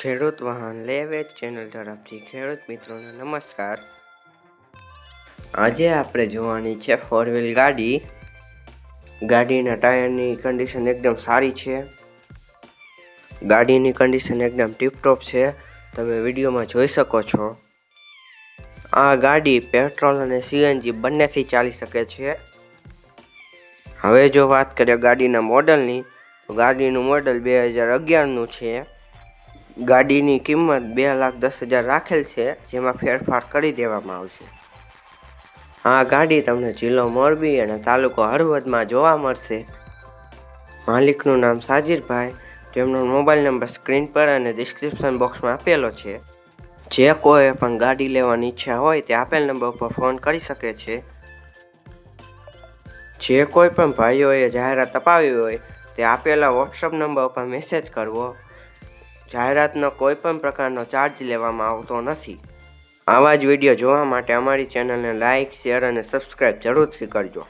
ખેડૂત વાહન લે વેચ ચેનલ તરફથી ખેડૂત મિત્રોને નમસ્કાર. આજે આપણે જોવાની છે ફોર વ્હીલ ગાડી. ગાડીના ટાયરની કન્ડિશન એકદમ સારી છે. ગાડીની કન્ડિશન એકદમ ટીપટોપ છે. તમે વિડીયોમાં જોઈ શકો છો. આ ગાડી પેટ્રોલ અને સીએનજી બંનેથી ચાલી શકે છે. હવે જો વાત કરીએ ગાડીના મોડલની તો ગાડીનું મોડલ બે હજાર અગિયારનું છે. ગાડીની કિંમત બે લાખ દસ હજાર રાખેલ છે, જેમાં ફેરફાર કરી દેવામાં આવશે. આ ગાડી તમને જિલ્લો મોરબી અને તાલુકો હળવદમાં જોવા મળશે. માલિકનું નામ સાજીરભાઈ, તેમનો મોબાઈલ નંબર સ્ક્રીન પર અને ડિસ્ક્રિપ્શન બોક્સમાં આપેલો છે. જે કોઈ પણ ગાડી લેવાની ઈચ્છા હોય તે આપેલ નંબર પર ફોન કરી શકે છે. જે કોઈ પણ ભાઈઓએ જાહેરાત અપાવી હોય તે આપેલા વોટ્સઅપ નંબર ઉપર મેસેજ કરવો. જાહેરાતનો કોઈ પણ પ્રકારનો ચાર્જ લેવામાં આવતો નથી. આવા જ વીડિયો જોવા માટે અમારી ચેનલને લાઇક શેર અને સબસ્ક્રાઈબ જરૂરથી કરજો.